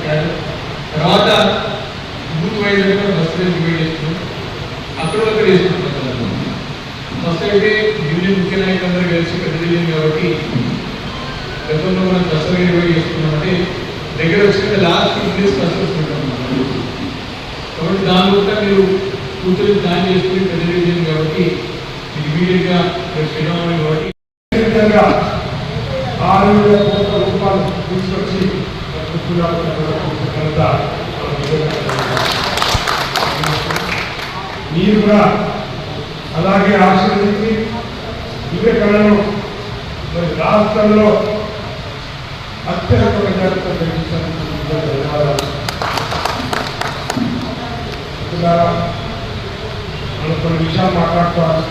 పెట్టారు తర్వాత booth wise అంటే మనం బస్సు డివైడ్ చేస్తున్నాం అక్కడ అక్కడ ఫస్ట్ అయితే యూనియన్ ముఖ్య నాయకులందరూ కలిసి పెద్ద కాబట్టి గతంలో మనం దసరా డివైడ్ చేస్తున్నాం దగ్గర వచ్చిన లాస్ట్ ఇంగ్లీష్ ఫస్ట్ వస్తుంటాం కాబట్టి దాని కూడా మీరు కూతురు దాన్ని చేసుకుని పెద్ద కాబట్టి ఇమీడియట్గా మీరు కాబట్టి ఆరు వేల రూపాయలు మీరు కూడా అలాగే ఆశ్రయించి వివేకాలను మరి రాష్ట్రంలో అత్యధిక మెజార్టీతో గెలిపించినందుకు ధన్యవాదాలు. మనం కొన్ని విషయాలు మాట్లాడుకోవాలి.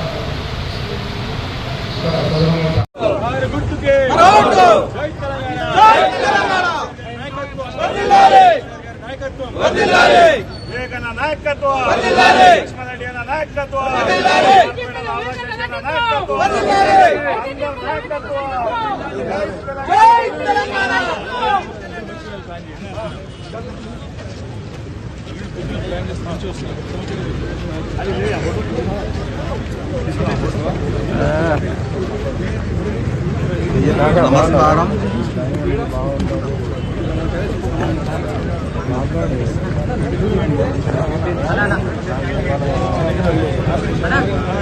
వివేకన్న నాయకత్వం లక్ష్మణరెడ్డి అన్న నాయకత్వం ఆర్పేట రామకృష్ణ Banana. Banana.